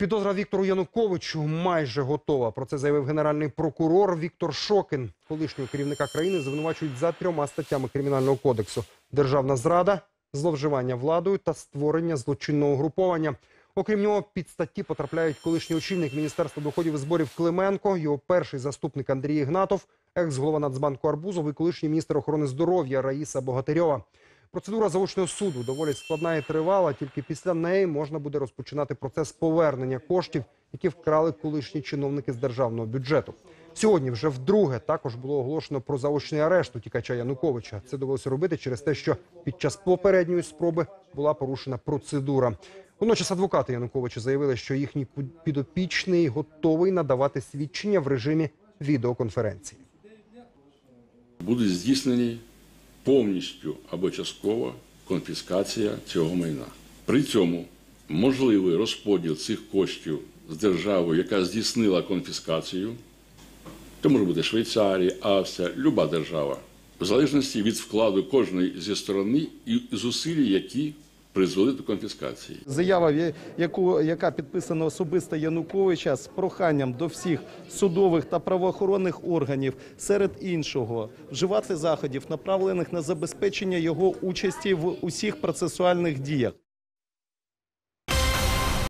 Підозра Віктору Януковичу майже готова. Про це заявив генеральний прокурор Віктор Шокін. Колишнього керівника країни звинувачують за трьома статтями кримінального кодексу: державна зрада, зловживання владою та створення злочинного груповання. Окрім нього, під статті потрапляють колишній очільник Міністерства доходів і зборів Клименко, його перший заступник Андрій Ігнатов, екс-голова Нацбанку Арбузов і колишній міністр охорони здоров'я Раїса Богатирьова. Процедура заочного суду доволі складна і тривала. Тільки після неї можна буде розпочинати процес повернення коштів, які вкрали колишні чиновники з державного бюджету. Сьогодні вже вдруге також було оголошено про заочний арешт утікача Януковича. Це довелося робити через те, що під час попередньої спроби була порушена процедура. Водночас адвокати Януковича заявили, що їхній підопічний готовий надавати свідчення в режимі відеоконференції. будуть здійснені повністю або частково конфіскація цього майна. При цьому можливий розподіл цих коштів з державою, яка здійснила конфіскацію. Це може бути Швейцарія, Австрія, люба держава, в залежності від вкладу кожної зі сторони і зусиль, які призвели до конфіскації. Заява, яку, яка підписана особисто Януковича з проханням до всіх судових та правоохоронних органів, серед іншого, вживати заходів, направлених на забезпечення його участі в усіх процесуальних діях.